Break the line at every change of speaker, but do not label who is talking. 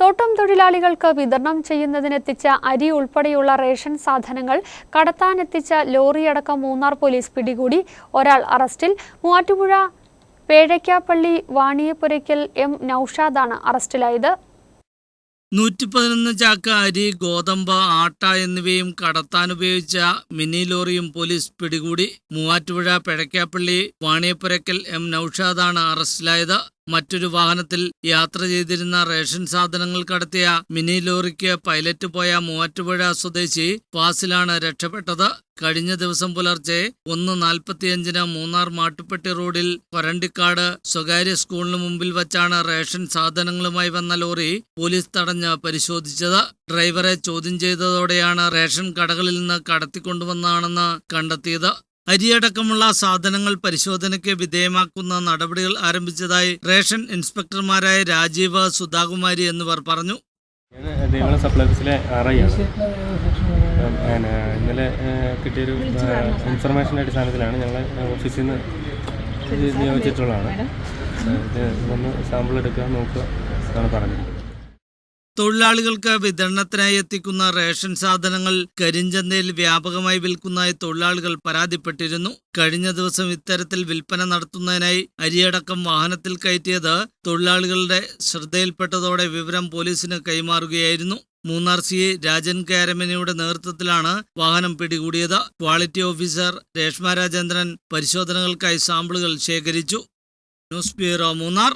തോട്ടം തൊഴിലാളികൾക്ക് വിതരണം ചെയ്യുന്നതിനെത്തിച്ച അരി ഉൾപ്പെടെയുള്ള റേഷൻ സാധനങ്ങൾ കടത്താനെത്തിച്ച ലോറിയടക്കം മൂന്നാർ പോലീസ് പിടികൂടി. ഒരാൾ അറസ്റ്റിൽ. മൂവാറ്റുപുഴ പേഴയ്ക്കാപ്പള്ളി വാണിയപ്പുരയ്ക്കൽ എം നൌഷാദാണ് അറസ്റ്റിലായത്.
നൂറ്റി പതിനൊന്ന് ചാക്ക് അരി ഗോതമ്പ് ആട്ട എന്നിവയും കടത്താനുപയോഗിച്ച മിനി ലോറിയും പോലീസ് പിടികൂടി. മൂവാറ്റുപുഴ പിഴക്കാപ്പള്ളി വാണിയപ്പുരക്കൽ എം നൌഷാദാണ് അറസ്റ്റിലായത്. മറ്റൊരു വാഹനത്തിൽ യാത്ര ചെയ്തിരുന്ന റേഷൻ സാധനങ്ങൾ കടത്തിയ മിനി ലോറിക്ക് പൈലറ്റ് പോയ മൂവാറ്റുപുഴ സ്വദേശി പാസിലാണ് രക്ഷപ്പെട്ടത്. കഴിഞ്ഞ ദിവസം പുലർച്ചെ ഒന്ന് നാൽപ്പത്തിയഞ്ചിന് മൂന്നാർ മാട്ടുപ്പെട്ടി റോഡിൽ കൊരണ്ടിക്കാട് സ്വകാര്യ സ്കൂളിന് മുമ്പിൽ വച്ചാണ് റേഷൻ സാധനങ്ങളുമായി വന്ന ലോറി പോലീസ് തടഞ്ഞ് പരിശോധിച്ചത്. ഡ്രൈവറെ ചോദ്യം ചെയ്തതോടെയാണ് റേഷൻ കടകളിൽ നിന്ന് കടത്തിക്കൊണ്ടുവന്നതാണെന്ന് കണ്ടെത്തിയത്. അരിയടക്കമുള്ള സാധനങ്ങൾ പരിശോധനയ്ക്ക് വിധേയമാക്കുന്ന നടപടികൾ ആരംഭിച്ചതായി റേഷൻ ഇൻസ്പെക്ടർമാരായ രാജീവ് സുധാകുമാരി എന്നിവർ പറഞ്ഞു.
ദേവളം സപ്ലൈസിലെ പിന്നെ ഇന്നലെ കിട്ടിയൊരു ഇൻഫർമേഷന്റെ അടിസ്ഥാനത്തിലാണ് ഞങ്ങൾ ഓഫീസിൽ നിന്ന് ഇത് നിയോഗിച്ചിട്ടുള്ളതാണ്. ഇത് വന്ന് സാമ്പിൾ എടുക്കാൻ നോക്കുക എന്നാണ് പറഞ്ഞത്.
തൊഴിലാളികൾക്ക് വിതരണത്തിനായി എത്തിക്കുന്ന റേഷൻ സാധനങ്ങൾ കരിഞ്ചന്തയിൽ വ്യാപകമായി വിൽക്കുന്നതായി തൊഴിലാളികൾ പരാതിപ്പെട്ടിരുന്നു. കഴിഞ്ഞ ദിവസം ഇത്തരത്തിൽ വിൽപ്പന നടത്തുന്നതിനായി അരിയടക്കം വാഹനത്തിൽ കയറ്റിയത് തൊഴിലാളികളുടെ ശ്രദ്ധയിൽപ്പെട്ടതോടെ വിവരം പോലീസിന് കൈമാറുകയായിരുന്നു. മൂന്നാർ സി രാജൻ കാരമനയുടെ നേതൃത്വത്തിലാണ് വാഹനം പിടികൂടിയത്. ക്വാളിറ്റി ഓഫീസർ രേഷ്മ രാജേന്ദ്രൻ പരിശോധനകൾക്കായി സാമ്പിളുകൾ ശേഖരിച്ചു. News bureau Munnar.